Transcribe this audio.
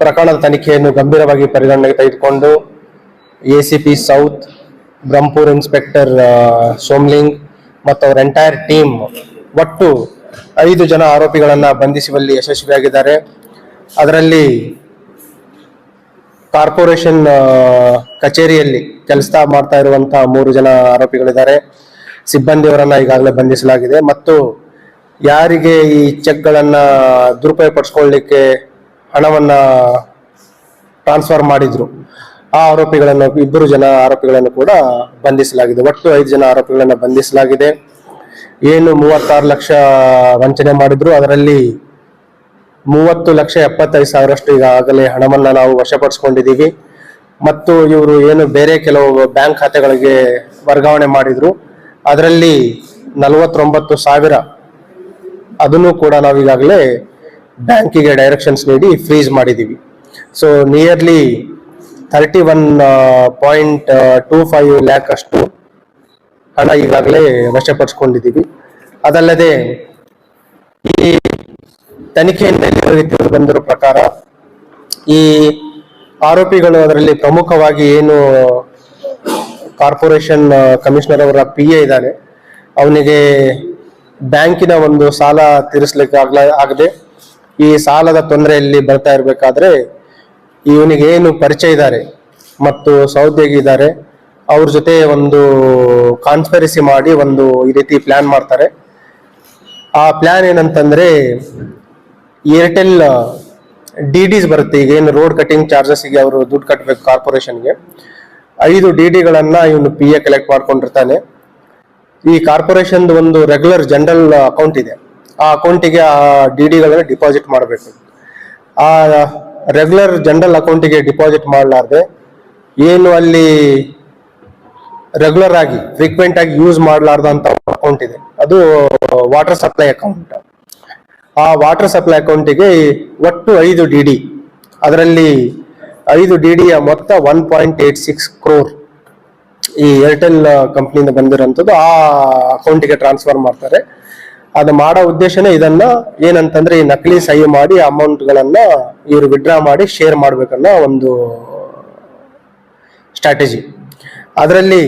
ಪ್ರಕರಣದ ತನಿಖೆಯನ್ನು ಗಂಭೀರವಾಗಿ ಪರಿಗಣನೆಗೆ ತೆಗೆದುಕೊಂಡು ACP south Brahmapur inspector Somling ಮತ್ತು ಅವರ ಎಂಟೈರ್ ಟೀಮ್ ಒಟ್ಟು ಐದು ಜನ ಆರೋಪಿಗಳನ್ನು ಬಂಧಿಸುವಲ್ಲಿ ಯಶಸ್ವಿಯಾಗಿದ್ದಾರೆ. ಅದರಲ್ಲಿ ಕಾರ್ಪೊರೇಷನ್ ಕಚೇರಿಯಲ್ಲಿ ಕೆಲಸ ಮಾಡ್ತಾ ಇರುವಂತಹ ಮೂರು ಜನ ಆರೋಪಿಗಳಿದ್ದಾರೆ. ಸಿಬ್ಬಂದಿಯವರನ್ನ ಈಗಾಗಲೇ ಬಂಧಿಸಲಾಗಿದೆ. ಮತ್ತು ಯಾರಿಗೆ ಈ ಚೆಕ್ಗಳನ್ನ ದುರುಪಯೋಗ ಪಡಿಸ್ಕೊಳ್ಳಿಕ್ಕೆ ಹಣವನ್ನ ಟ್ರಾನ್ಸ್ಫರ್ ಮಾಡಿದ್ರು. ಆ ಆರೋಪಿಗಳನ್ನು, ಇಬ್ಬರು ಜನ ಆರೋಪಿಗಳನ್ನು ಕೂಡ ಬಂಧಿಸಲಾಗಿದೆ. ಒಟ್ಟು ಐದು ಜನ ಆರೋಪಿಗಳನ್ನು ಬಂಧಿಸಲಾಗಿದೆ. ಏನು ಮೂವತ್ತಾರು ಲಕ್ಷ ವಂಚನೆ ಮಾಡಿದ್ರು. ಅದರಲ್ಲಿ ಮೂವತ್ತು ಲಕ್ಷ ಎಪ್ಪತ್ತೈದು ಸಾವಿರಷ್ಟು ಈಗಾಗಲೇ ಹಣವನ್ನು ನಾವು ವಶಪಡಿಸ್ಕೊಂಡಿದ್ದೀವಿ. ಮತ್ತು ಇವರು ಏನು ಬೇರೆ ಕೆಲವು ಬ್ಯಾಂಕ್ ಖಾತೆಗಳಿಗೆ ವರ್ಗಾವಣೆ ಮಾಡಿದ್ರು. ಅದರಲ್ಲಿ ನಲವತ್ತೊಂಬತ್ತು ಸಾವಿರ ಅದನ್ನು ಕೂಡ ನಾವು ಈಗಾಗಲೇ ಬ್ಯಾಂಕಿಗೆ ಡೈರೆಕ್ಷನ್ಸ್ ನೀಡಿ ಫ್ರೀಸ್ ಮಾಡಿದ್ದೀವಿ so nearly thirty one point two five lakh ಅಷ್ಟು ಹಣ ಈಗಾಗಲೇ ವಶಪಡಿಸ್ಕೊಂಡಿದ್ದೀವಿ ಅದಲ್ಲದೆ ಈ ತನಿಖೆಯಿಂದ ಬಂದಿರೋ ಪ್ರಕಾರ ಈ ಆರೋಪಿಗಳು ಅದರಲ್ಲಿ ಪ್ರಮುಖವಾಗಿ ಏನು ಕಾರ್ಪೊರೇಷನ್ ಕಮಿಷನರ್ ಅವರ ಪಿ ಎ ಇದ್ದಾನೆ ಅವನಿಗೆ ಬ್ಯಾಂಕಿನ ಒಂದು ಸಾಲ ತೀರಿಸಲಿಕ್ಕೆ ಆಗ್ಲ ಆಗದೆ ಈ ಸಾಲದ ತೊಂದರೆಯಲ್ಲಿ ಬರ್ತಾ ಇರಬೇಕಾದ್ರೆ ಇವನಿಗೆ ಏನು ಪರಿಚಯ ಇದ್ದಾರೆ ಮತ್ತು ಸೌದೆಗಿದ್ದಾರೆ ಅವ್ರ ಜೊತೆ ಒಂದು ಕಾನ್ಸ್ಪೆರಿಸಿ ಮಾಡಿ ಒಂದು ಈ ರೀತಿ ಪ್ಲಾನ್ ಮಾಡ್ತಾರೆ. ಆ ಪ್ಲಾನ್ ಏನಂತಂದ್ರೆ ಏರ್ಟೆಲ್ ಡಿ ಡಿಸ್ ಬರುತ್ತೆ. ಈಗ ಏನು ರೋಡ್ ಕಟಿಂಗ್ ಚಾರ್ಜಸ್ಗೆ ಅವರು ದುಡ್ಡು ಕಟ್ಟಬೇಕು ಕಾರ್ಪೊರೇಷನ್ಗೆ. ಐದು ಡಿ ಡಿಗಳನ್ನ ಇವನು ಪಿ ಎ ಕಲೆಕ್ಟ್ ಮಾಡ್ಕೊಂಡಿರ್ತಾನೆ. ಈ ಕಾರ್ಪೊರೇಷನ್ ಒಂದು ರೆಗ್ಯುಲರ್ ಜನರಲ್ ಅಕೌಂಟ್ ಇದೆ. ಆ ಅಕೌಂಟಿಗೆ ಆ ಡಿ ಡಿಗಳನ್ನ ಡಿಪಾಸಿಟ್ ಮಾಡಬೇಕು. ಆ ರೆಗ್ಯುಲರ್ ಜನರಲ್ ಅಕೌಂಟಿಗೆ ಡಿಪಾಸಿಟ್ ಮಾಡಲಾರ್ದೆ ಏನು ಅಲ್ಲಿ ರೆಗ್ಯುಲರ್ ಆಗಿ, ಫ್ರೀಕ್ವೆಂಟ್ ಆಗಿ ಯೂಸ್ ಮಾಡಲಾರ್ದಂತ ಅಕೌಂಟ್ ಇದೆ. ಅದು ವಾಟರ್ ಸಪ್ಲೈ ಅಕೌಂಟ್. ಆ ವಾಟರ್ ಸಪ್ಲೈ ಅಕೌಂಟಿಗೆ ಒಟ್ಟು ಐದು ಡಿ ಡಿ. ಅದರಲ್ಲಿ ಐದು ಡಿ ಡಿಯ ಮೊತ್ತ one point eight six crore ಈ ಏರ್ಟೆಲ್ ಕಂಪ್ನಿಯಿಂದ ಬಂದಿರೋಂಥದ್ದು ಆ ಅಕೌಂಟಿಗೆ ಟ್ರಾನ್ಸ್ಫರ್ ಮಾಡ್ತಾರೆ. ಅದು ಮಾಡೋ ಉದ್ದೇಶನೇ ಇದನ್ನ ಏನಂತಂದ್ರೆ ಈ ನಕಲಿ ಸಹಿ ಮಾಡಿ ಅಮೌಂಟ್ ಗಳನ್ನ ಇವರು ವಿಡ್ರಾ ಮಾಡಿ ಶೇರ್ ಮಾಡ್ಬೇಕನ್ನೋ ಒಂದು ಸ್ಟ್ರಾಟಜಿ ಅದರಲ್ಲಿ